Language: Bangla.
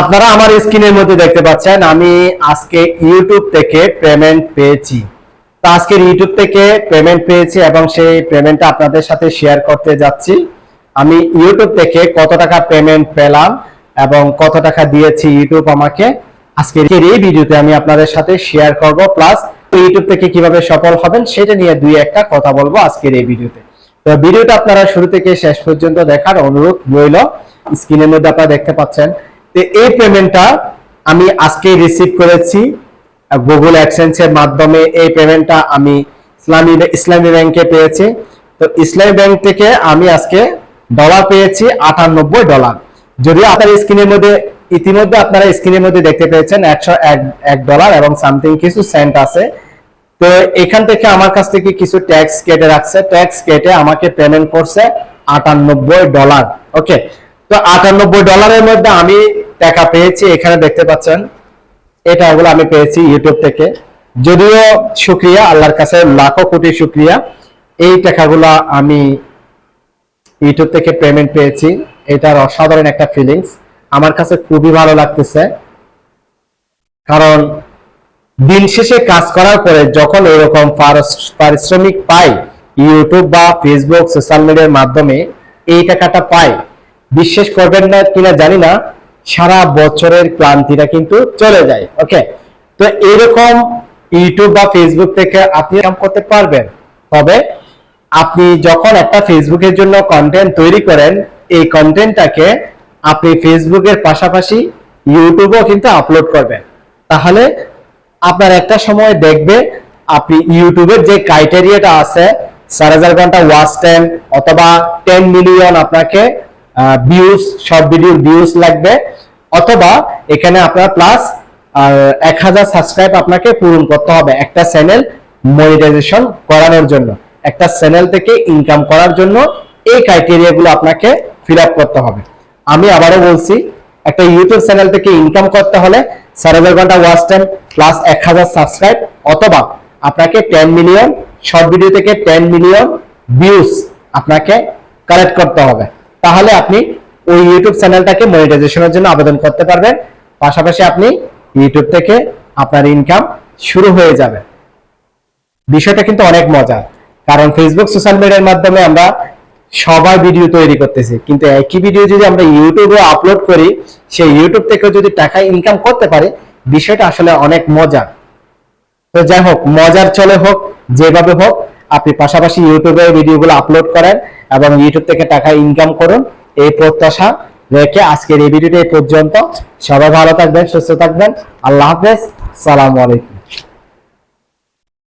আপনারা আমার স্ক্রিনের মধ্যে দেখতে পাচ্ছেন, আমি আজকে ইউটিউব থেকে পেমেন্ট পেয়েছি। তো আজকের ইউটিউব থেকে পেমেন্ট পেয়েছি এবং সেই পেমেন্টটা আপনাদের সাথে শেয়ার করতে যাচ্ছি। আমি ইউটিউব থেকে কত টাকা পেমেন্ট পেলাম এবং কত টাকা দিয়েছি ইউটিউব আমাকে, আজকের এই ভিডিওতে আমি আপনাদের সাথে শেয়ার করব। প্লাস ইউটিউব থেকে কীভাবে সফল হবেন সেটা নিয়ে দুই একটা কথা বলব আজকের এই ভিডিওতে তো ভিডিওটা আপনারা শুরু থেকে শেষ পর্যন্ত দেখার অনুরোধ রইল। স্ক্রিনের মধ্যে আপনারা দেখতে পাচ্ছেন তো এই পেমেন্টটা আমি আজকে রিসিভ করেছি গুগল অ্যাডসেন্স এর মাধ্যমে এই পেমেন্টটা আমি ইসলামী ইসলামী ব্যাংকে পেয়েছি। তো ইসলামী ব্যাংক থেকে আমি আজকে ডলার পেয়েছি আটানব্বই ডলার যদিও আপনার স্ক্রিনের মধ্যে, ইতিমধ্যে আপনারা স্ক্রিনের মধ্যে দেখতে পেয়েছেন একশো এক ডলার এবং সামথিং কিছু সেন্ট আছে। তো এখান থেকে আমার কাছ থেকে কিছু ট্যাক্স কেটে রাখছে। ট্যাক্স কেটে আমাকে পেমেন্ট করছে আটানব্বই ডলার ওকে তো আটানব্বই ডলারের মধ্যে আমি টাকা পেয়েছি, এখানে দেখতে পাচ্ছেন এটা এগুলো আমি পেয়েছি ইউটিউব থেকে। যদিও শুক্রিয়া, আল্লাহর কাছে লাখো কোটি শুক্রিয়া, এই টাকাগুলো আমি ইউটিউব থেকে পেমেন্ট পেয়েছি। এটার অসাধারণ একটা ফিলিংস আমার কাছে খুবই ভালো লাগতেছে। কারণ দিন শেষে কাজ করার পরে যখন এরকম পারিশ্রমিক পাই ইউটিউব বা ফেসবুক সোশ্যাল মিডিয়ার মাধ্যমে এই টাকাটা পাই, বিশ্বাস করবেন না কিনা জানি না সারা বছরের ক্লান্তিটা কিন্তু চলে যায় ওকে তো এরকম ইউটিউব বা ফেসবুক থেকে আপনি করতে পারবেন। তবে আপনি যখন একটা ফেসবুকের জন্য কন্টেন্ট তৈরি করেন, এই কন্টেন্টটাকে আপনি ফেসবুকের পাশাপাশি ইউটিউবেও কিন্তু আপলোড করবেন। তাহলে আপনার একটা সময় দেখবে আপনি ইউটিউবের যে ক্রাইটেরিয়াটা আছে চার হাজার ঘণ্টা ওয়াচ টাইম অথবা টেন মিলিয়ন আপনাকে ভিউজ শর্ট ভিডিও ভিউজ লাগবে, অথবা এখানে আপনার প্লাস এক হাজার সাবস্ক্রাইব আপনাকে পূরণ করতে হবে একটা চ্যানেল মনিটাইজেশন করানোর জন্য। একটা চ্যানেল থেকে ইনকাম করার জন্য এই ক্রাইটেরিয়া গুলো আপনাকে ফিল আপ করতে হবে। আমি আবারও বলছি, একটা ইউটিউব চ্যানেল থেকে ইনকাম করতে হলে চার হাজার ঘণ্টা ওয়াচ টাইম প্লাস এক হাজার সাবস্ক্রাইব অথবা আপনাকে টেন মিলিয়ন শর্ট ভিডিও থেকে টেন মিলিয়ন ভিউজ আপনাকে কালেক্ট করতে হবে। তাহলে আপনি ওই ইউটিউব চ্যানেলটাকে মনিটাইজেশনের জন্য আবেদন করতে পারবেন। পাশাপাশি আপনি ইউটিউব থেকে আপনার ইনকাম শুরু হয়ে যাবে। বিষয়টা কিন্তু অনেক মজার কারণ ফেসবুক সোশ্যাল মিডিয়ার মাধ্যমে আমরা সবার ভিডিও তৈরি করতেছি। কিন্তু একই ভিডিও যদি আমরা ইউটিউবে আপলোড করি, সেই ইউটিউব থেকে যদি টাকা ইনকাম করতে পারে, বিষয়টা আসলে অনেক মজার তো যাই হোক, মজার চলে হোক, যেভাবে হোক, আপনি পাশাপাশি ইউটিউবে ভিডিওগুলো আপলোড করেন। এবং ইউটিউব থেকে টাকা ইনকাম করুন। এই প্রত্যাশা রেখে আজকের এই ভিডিওটা এই পর্যন্ত। সবাই ভালো থাকবেন, সুস্থ থাকবেন। আল্লাহ হাফেজ। সালাম আলাইকুম।